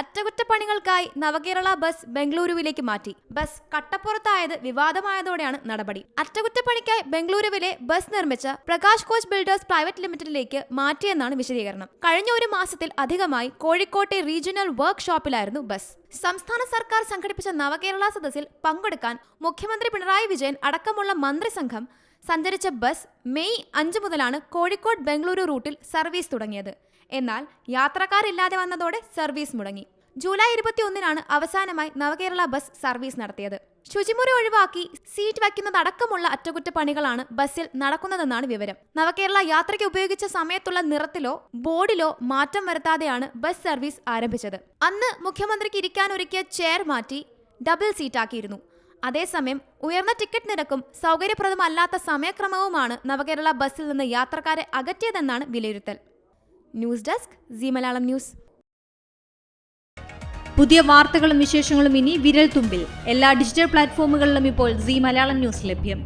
അറ്റകുറ്റപ്പണികൾക്കായി നവകേരള ബസ് ബംഗളൂരുവിലേക്ക് മാറ്റി. ബസ് കട്ടപ്പുറത്തായത് വിവാദമായതോടെയാണ് നടപടി. അറ്റകുറ്റപ്പണിക്കായി ബംഗളൂരുവിലെ ബസ് നിർമ്മിച്ച പ്രകാശ് കോച്ച് ബിൽഡേഴ്സ് പ്രൈവറ്റ് ലിമിറ്റഡിലേക്ക് മാറ്റിയെന്നാണ് വിശദീകരണം. കഴിഞ്ഞ ഒരു മാസത്തിൽ അധികമായി കോഴിക്കോട്ടെ റീജിയണൽ വർക്ക് ഷോപ്പിലായിരുന്നു ബസ്. സംസ്ഥാന സർക്കാർ സംഘടിപ്പിച്ച നവകേരള സദസ്സിൽ പങ്കെടുക്കാൻ മുഖ്യമന്ത്രി പിണറായി വിജയൻ അടക്കമുള്ള മന്ത്രിസംഘം സഞ്ചരിച്ച ബസ് മെയ് അഞ്ച് മുതലാണ് കോഴിക്കോട് ബംഗളൂരു റൂട്ടിൽ സർവീസ് തുടങ്ങിയത്. എന്നാൽ യാത്രക്കാരില്ലാതെ വന്നതോടെ സർവീസ് മുടങ്ങി. ജൂലൈ ഇരുപത്തിയൊന്നിനാണ് അവസാനമായി നവകേരള ബസ് സർവീസ് നടത്തിയത്. ശുചിമുറി ഒഴിവാക്കി സീറ്റ് വയ്ക്കുന്നതടക്കമുള്ള അറ്റകുറ്റപ്പണികളാണ് ബസ്സിൽ നടക്കുന്നതെന്നാണ് വിവരം. നവകേരള യാത്രയ്ക്ക് ഉപയോഗിച്ച സമയത്തുള്ള നിറത്തിലോ ബോർഡിലോ മാറ്റം വരുത്താതെയാണ് ബസ് സർവീസ് ആരംഭിച്ചത്. അന്ന് മുഖ്യമന്ത്രിക്ക് ഇരിക്കാനൊരുക്കിയ ചെയർ മാറ്റി ഡബിൾ സീറ്റാക്കിയിരുന്നു. അതേസമയം ഉയർന്ന ടിക്കറ്റ് നിരക്കും സൗകര്യപ്രദമല്ലാത്ത സമയക്രമവുമാണ് നവകേരള ബസ്സിൽ നിന്ന് യാത്രക്കാരെ അകറ്റിയതെന്നാണ് വിലയിരുത്തൽ. News desk Zee Malayalam news. പുതിയ വാർത്തകളും വിശേഷങ്ങളും ഇനി വിരൽ തുമ്പിൽ എല്ലാ ഡിജിറ്റൽ പ്ലാറ്റ്ഫോമുകളിലും ഇപ്പോൾ സി മലയാളം ന്യൂസ് ലഭ്യം.